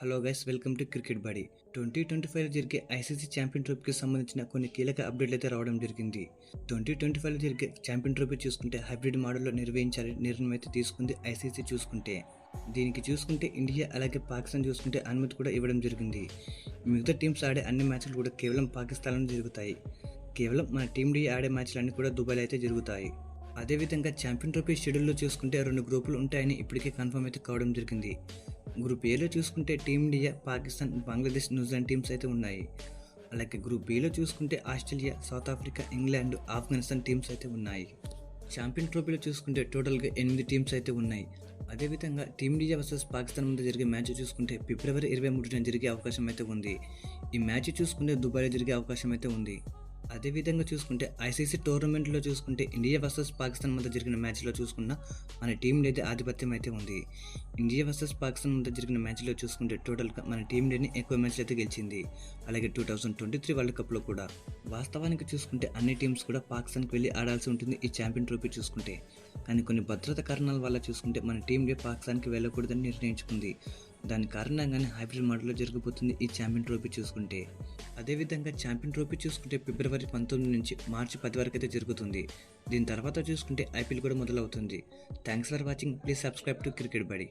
Hello guys welcome to cricket body. Twenty twenty five జరిగే ICC champion ట్రోఫీకి సంబంధించిన కొన్ని కీలక అప్డేట్లు అయితే రావడం జరిగింది. ట్వంటీ ట్వంటీ ఫైవ్ జరిగే ఛాంపియన్ ట్రోఫీ చూసుకుంటే హైబ్రిడ్ మోడల్లో నిర్వహించాలని నిర్ణయం అయితే తీసుకుంది ఐసీసీ చూసుకుంటే. దీనికి చూసుకుంటే ఇండియా అలాగే పాకిస్తాన్ చూసుకుంటే అనుమతి కూడా ఇవ్వడం జరిగింది. మిగతా టీమ్స్ ఆడే అన్ని మ్యాచ్లు కూడా కేవలం పాకిస్తాన్లో జరుగుతాయి. కేవలం మన టీండియా ఆడే మ్యాచ్లన్నీ కూడా దుబాయ్లో అయితే జరుగుతాయి. అదేవిధంగా ఛాంపియన్ ట్రోఫీ షెడ్యూల్లో చూసుకుంటే రెండు గ్రూపులు ఉంటాయని ఇప్పటికే కన్ఫర్మ్ అయితే కావడం జరిగింది. గ్రూప్ ఏలో చూసుకుంటే team India Pakistan Bangladesh New Zealand teams అయితే ఉన్నాయి. అలాగే గ్రూప్ బిలో చూసుకుంటే Australia South Africa England Afghanistan teams అయితే ఉన్నాయి. ఛాంపియన్ ట్రోఫీలో చూసుకుంటే టోటల్గా ఎనిమిది టీమ్స్ అయితే ఉన్నాయి. అదేవిధంగా టీమిండియా వర్సెస్ పాకిస్తాన్ మధ్య జరిగే మ్యాచ్ చూసుకుంటే ఫిబ్రవరి ఇరవై మూడున జరిగే అవకాశం అయితే ఉంది. ఈ మ్యాచ్ చూసుకుంటే దుబాయ్లో జరిగే అవకాశం అయితే ఉంది. అదేవిధంగా చూసుకుంటే ఐసీసీ టోర్నమెంట్లో చూసుకుంటే ఇండియా వర్సెస్ పాకిస్తాన్ మధ్య జరిగిన మ్యాచ్లో చూసుకున్న మన టీంలో అయితే ఆధిపత్యం అయితే ఉంది. ఇండియా వర్సెస్ పాకిస్తాన్ మధ్య జరిగిన మ్యాచ్లో చూసుకుంటే టోటల్గా మన టీం ఎక్కువ మ్యాచ్లు అయితే గెలిచింది. అలాగే two thousand twenty three world కప్లో కూడా. వాస్తవానికి చూసుకుంటే అన్ని టీమ్స్ కూడా పాకిస్తాన్కి వెళ్ళి ఆడాల్సి ఉంటుంది ఈ ఛాంపియన్ ట్రోఫీ చూసుకుంటే. కానీ కొన్ని భద్రత కారణాల వల్ల చూసుకుంటే మన టీంలో పాకిస్తాన్కి వెళ్ళకూడదని నిర్ణయించుకుంది. దాని కారణంగానే హైబ్రిడ్ మోడల్లో జరగబోతుంది ఈ ఛాంపియన్ ట్రోఫీ చూసుకుంటే. అదేవిధంగా ఛాంపియన్ ట్రోఫీ చూసుకుంటే ఫిబ్రవరి పంతొమ్మిది నుంచి మార్చి పది వరకు అయితే జరుగుతుంది. దీని తర్వాత చూసుకుంటే ఐపీఎల్ కూడా మొదలవుతుంది. Thanks for watching. Please subscribe to cricket Badi.